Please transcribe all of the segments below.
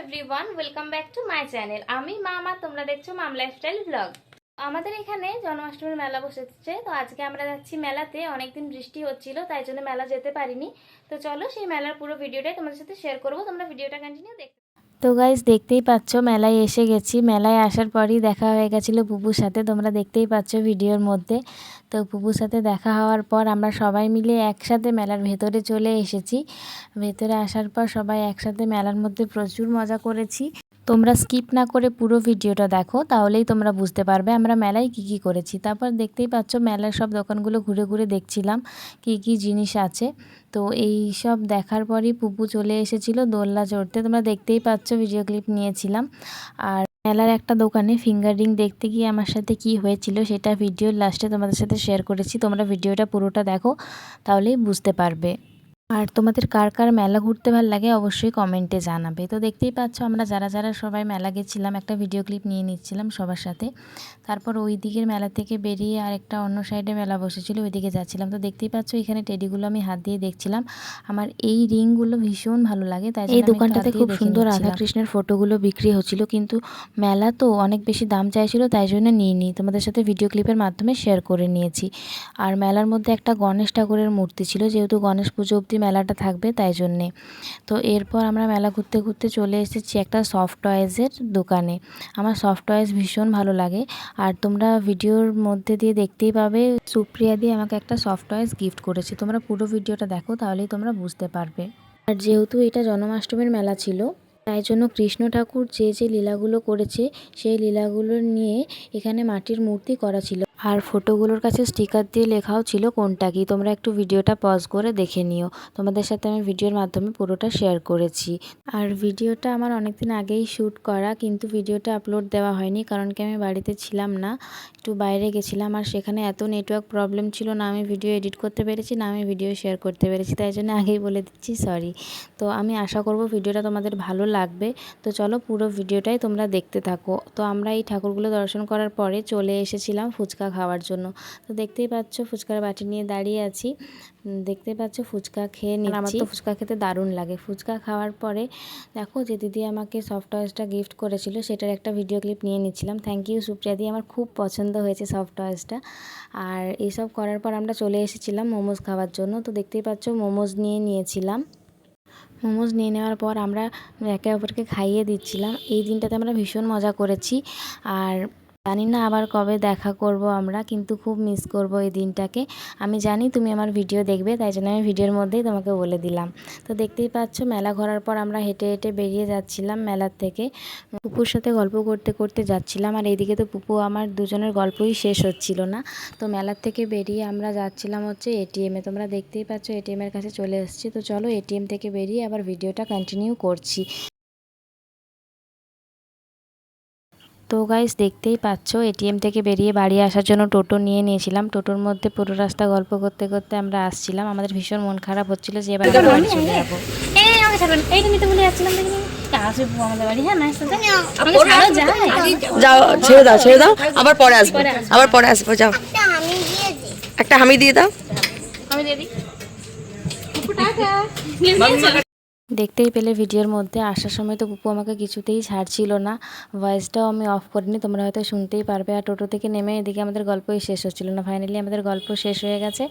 Everyone welcome back to my channel আমি মামা, তোমরা দেখছ মাম লাইফস্টাইল ব্লগ আমাদের এখানে জন্মাষ্টমীর মেলা বসেছে, তো আজকে আমরা যাচ্ছি মেলাতে। অনেকদিন বৃষ্টি হচ্ছিল, তাই জন্য মেলা যেতে পারিনি। তো চলো সেই মেলার পুরো ভিডিওটাই তোমাদের সাথে শেয়ার করব। তোমরা ভিডিওটা কন্টিনিউ দেখতে তো গাইজ দেখতেই পাচ্ছ, মেলায় এসে গেছি। মেলায় আসার পরই দেখা হয়ে গেছিল পুপুর সাথে, তোমরা দেখতেই পাচ্ছ ভিডিওর মধ্যে। তো পুপুর সাথে দেখা হওয়ার পর আমরা সবাই মিলে একসাথে মেলার ভেতরে চলে এসেছি। ভেতরে আসার পর সবাই একসাথে মেলার মধ্যে প্রচুর মজা করেছি। তোমরা স্কিপ না করে পুরো ভিডিওটা দেখো, তাহলেই তোমরা বুঝতে পারবে আমরা মেলায় কি কি করেছি। তারপর দেখতেই পাচ্ছ মেলার সব দোকানগুলো ঘুরে ঘুরে দেখছিলাম কি কি জিনিস আছে। তো এই সব দেখার পরই পুপু চলে এসেছিল দোলনা চড়তে, তোমরা দেখতেই পাচ্ছ ভিডিও ক্লিপ নিয়েছিলাম। আর মেলার একটা দোকানে ফিঙ্গার রিং দেখতে গিয়ে আমার সাথে কি হয়েছিল সেটা ভিডিওর লাস্টে তোমাদের সাথে শেয়ার করেছি, তোমরা ভিডিওটা পুরোটা দেখো, তাহলেই বুঝতে পারবে। আর তোমাদের কার কার মেলা ঘুরতে ভালো লাগে অবশ্যই কমেন্টে জানাবে। তো দেখতেই পাচ্ছ আমরা যারা যারা সবাই মেলা গেছিলাম একটা ভিডিও ক্লিপ নিয়ে নিচ্ছিলাম সবার সাথে। তারপর ওই দিকের মেলা থেকে বেরিয়ে আর একটা অন্য সাইডে মেলা বসেছিল ওই দিকে যাচ্ছিলাম। তো দেখতেই পাচ্ছ এখানে টেডিগুলো আমি হাত দিয়ে দেখছিলাম। আমার এই রিংগুলো ভীষণ ভালো লাগে তাই এই দোকানটাতে খুব সুন্দর রাধাকৃষ্ণের ফটোগুলো বিক্রি হচ্ছিল কিন্তু মেলা তো অনেক বেশি দাম চাইছিল তাই জন্য নিয়ে নিই তোমাদের সাথে ভিডিও ক্লিপের মাধ্যমে শেয়ার করে নিয়েছি। আর মেলার মধ্যে একটা গণেশ ঠাকুরের মূর্তি ছিল যেহেতু গণেশ পুজো অবধি মেলাটা থাকবে তাই জন্যে। তো এরপর আমরা মেলা ঘুরতে ঘুরতে চলে এসেছি একটা সফট টয়েসের দোকানে। আমার সফট টয়েস ভীষণ ভালো লাগে। আর তোমরা ভিডিওর মধ্যে দিয়ে দেখতেই পাবে সুপ্রিয়া দিয়ে আমাকে একটা সফট টয়েস গিফট করেছে। তোমরা পুরো ভিডিওটা দেখো, তাহলেই তোমরা বুঝতে পারবে। আর যেহেতু এটা জন্মাষ্টমীর মেলা ছিল, তাই জন্য কৃষ্ণ ঠাকুর যে যে লীলাগুলো করেছে, সেই লীলাগুলো নিয়ে এখানে মাটির মূর্তি করা ছিল। আর ফটোগুলোর কাছে স্টিকার দিয়ে লেখাও ছিল কোনটা কি? তোমরা একটু ভিডিওটা পজ করে দেখে নিও। তোমাদের সাথে আমি ভিডিওর মাধ্যমে পুরোটা শেয়ার করেছি। আর ভিডিওটা আমার অনেকদিন আগেই শ্যুট করা, কিন্তু ভিডিওটা আপলোড দেওয়া হয়নি কারণ কি আমি বাড়িতে ছিলাম না, একটু বাইরে গেছিলাম আর সেখানে এত নেটওয়ার্ক প্রবলেম ছিল না আমি ভিডিও এডিট করতে পেরেছি, না আমি ভিডিও শেয়ার করতে পেরেছি, তাই জন্য আগেই বলে দিচ্ছি সরি তো আমি আশা করব ভিডিওটা তোমাদের ভালো লাগবে। তো চলো পুরো ভিডিওটাই তোমরা দেখতে থাকো। তো আমরা এই ঠাকুরগুলো দর্শন করার পরে চলে এসেছিলাম ফুচকা খাওয়ার জন্য। তো দেখতেই পাচ্ছ ফুচকার বাটি নিয়ে দাঁড়িয়ে আছি। দেখতে পাচ্ছ ফুচকা খেয়ে নিচ্ছি আমার তো ফুচকা খেতে দারুণ লাগে। ফুচকা খাওয়ার পরে দেখো যে দিদি আমাকে সফট টয়েসটা গিফট করেছিল সেটার একটা ভিডিও ক্লিপ নিয়ে নিচ্ছিলাম। থ্যাংক ইউ সুপ্রিয়া দি আমার খুব পছন্দ হয়েছে সফট টয়েসটা আর এইসব করার পর আমরা চলে এসেছিলাম মোমোজ খাওয়ার জন্য। তো দেখতেই পাচ্ছ মোমোজ নিয়ে নিয়েছিলাম। মোমোজ নিয়ে নেওয়ার পর আমরা একে অপরকে খাইয়ে দিচ্ছিলাম। এই দিনটাতে আমরা ভীষণ মজা করেছি। আর জানি না আবার কবে দেখা করব আমরা, কিন্তু খুব মিস করব এই দিনটাকে। আমি জানি তুমি আমার ভিডিও দেখবে, তাই জন্য আমি ভিডিওর মধ্যেই তোমাকে বলে দিলাম। তো দেখতেই পাচ্ছ, মেলা ঘোরার পর আমরা হেঁটে হেঁটে বেরিয়ে যাচ্ছিলাম মেলার থেকে। পুপুর সাথে গল্প করতে করতে যাচ্ছিলাম, আর এইদিকে তো পুপু আমার দুজনের গল্পই শেষ হচ্ছিল না। তো মেলার থেকে বেরিয়ে আমরা যাচ্ছিলাম হচ্ছে এটিএমে তোমরা দেখতেই পাচ্ছ এটিএমের কাছে চলে এসেছি। তো চলো এটিএম থেকে বেরিয়ে আবার ভিডিওটা কন্টিনিউ করছি। তো গাইস দেখতেই পাচ্ছ এটিএম থেকে বেরিয়ে বাড়ি আসার জন্য টোটো নিয়ে নিয়েছিলাম। টোটোর মধ্যে পুরো রাস্তা গল্প করতে করতে আমরা আসছিলাম। আমাদের ভীষণ মন খারাপ হচ্ছিল যে এবার আমরা বাড়ি চলে যাব। এই তুমি তো বলে যাচ্ছিলাম হ্যাঁ যাও। ছেড়ে দাও ছেড়ে দাও। আবার পরে আসব। আবার পরে আসব যাও। একটা হামি দিয়ে দাও। আমি দিয়ে দিই। দেখতেই পেলে ভিডিওর মধ্যে। আসার সময় তো পুপু আমাকে কিছুতেই ছাড়ছিল না। ভয়েসটাও আমি অফ করিনি, তোমরা হয়তো শুনতেই পারবে। আর টোটো থেকে নেমে এদিকে আমাদের গল্পই শেষ হচ্ছিল না। ফাইনালি আমাদের গল্প শেষ হয়ে গেছে।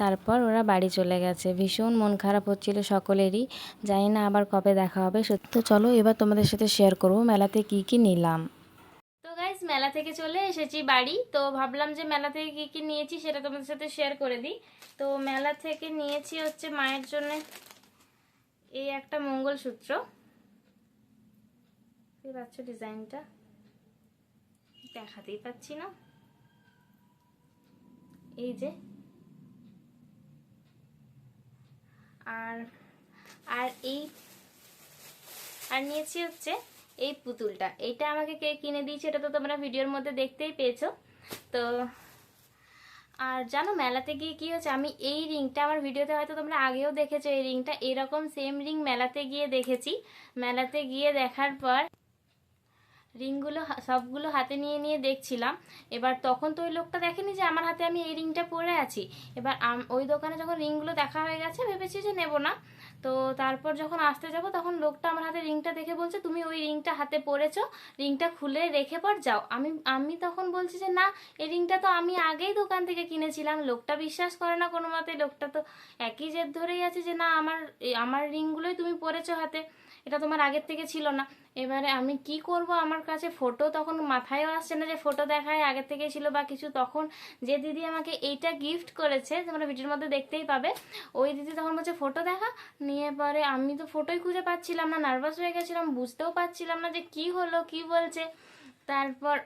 তারপর ওরা বাড়ি চলে গেছে। ভীষণ মন খারাপ হচ্ছিল সকলেরই। জানি না আবার কবে দেখা হবে। সত্যি চলো এবার তোমাদের সাথে শেয়ার করব মেলাতে কি কি নিলাম। মেলা থেকে চলে এসেছি বাড়ি। তো ভাবলাম যে মেলা থেকে কী কী নিয়েছি সেটা তোমাদের সাথে শেয়ার করে দিই। তো মেলা থেকে নিয়েছি হচ্ছে মায়ের জন্য এই একটা মঙ্গলসূত্র। পাচ্ছ ডিজাইনটা। দেখাতেই পাচ্ছি না। এই যে। আর আর এই, আর নিয়েছি হচ্ছে এই পুতুলটা। এইটা আমাকে কে কিনে দিয়েছে এটা তো তোমরা ভিডিওর মধ্যে দেখতেই পেয়েছ। তো আর জানো মেলাতে গিয়ে কি হচ্ছে আমি এই রিংটা আমার ভিডিওতে হয়তো তোমরা আগেও দেখেছ, এই রিংটা এরকম সেম রিং মেলাতে গিয়ে দেখেছি। মেলাতে গিয়ে দেখার পর রিংগুলো সবগুলো হাতে নিয়ে নিয়ে দেখছিলাম। এবার তখন তো ওই লোকটা দেখেনি যে আমার হাতে আমি এই রিংটা পরে আছি। এবার ওই দোকানে যখন রিংগুলো দেখা হয়ে গেছে, ভেবেছি যে নেব না। তো তারপর যখন আসতে যাব, তখন লোকটা আমার হাতে রিংটা দেখে বলছে, তুমি ওই রিংটা হাতে পরেছো, রিংটা খুলে রেখে পর যাও। আমি আমি তখন বলছি যে, না, এই রিংটা তো আমি আগেই দোকান থেকে কিনেছিলাম। লোকটা বিশ্বাস করে না কোনো মতে। লোকটা তো একই জেদ ধরেই আছে যে, না, আমার আমার রিংগুলোই তুমি পরেছো হাতে। এটা তোমার আগের থেকে ছিল না। এবারে আমি কি করব? আমার কাছে ফটো তখন মাথায়ও আসছে না যে ফটো দেখায় আগের থেকে ছিল বা কিছু। তখন যে দিদি আমাকে এইটা গিফট করেছে, তোমরা ভিডিওর মধ্যে দেখতেই পাবে। ওই দিদি তখন বলছে ফটো দেখা? নিয়ে পরে আমি তো ফটোই খুঁজে পাচ্ছিলাম না নার্ভাস হয়ে গেছিলাম, বুঝতেও পারছিলাম না যে কি হলো, কি বলছে। তারপর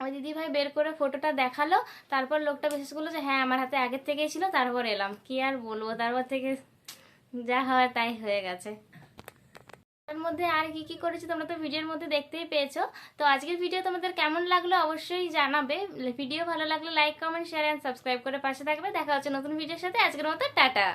ওই দিদি ভাই বের করে ফটোটা দেখাল। তারপর লোকটা বিশেষ করল যে হ্যাঁ আমার হাতে আগের থেকেই ছিল, তারপর এলাম। কি আর বলব, তারপর থেকে যা হয় তাই হয়ে গেছে। তার মধ্যে আর কি কি করেছি তোমরা তো ভিডিওর মধ্যে দেখতেই পেয়েছ। তো আজকের ভিডিও তোমাদের কেমন লাগল অবশ্যই জানাবে। ভিডিও ভালো লাগলে like comment share and subscribe করে পাশে থাকবে। দেখা হচ্ছে নতুন ভিডিওর সাথে। আজকের মতো টাটা।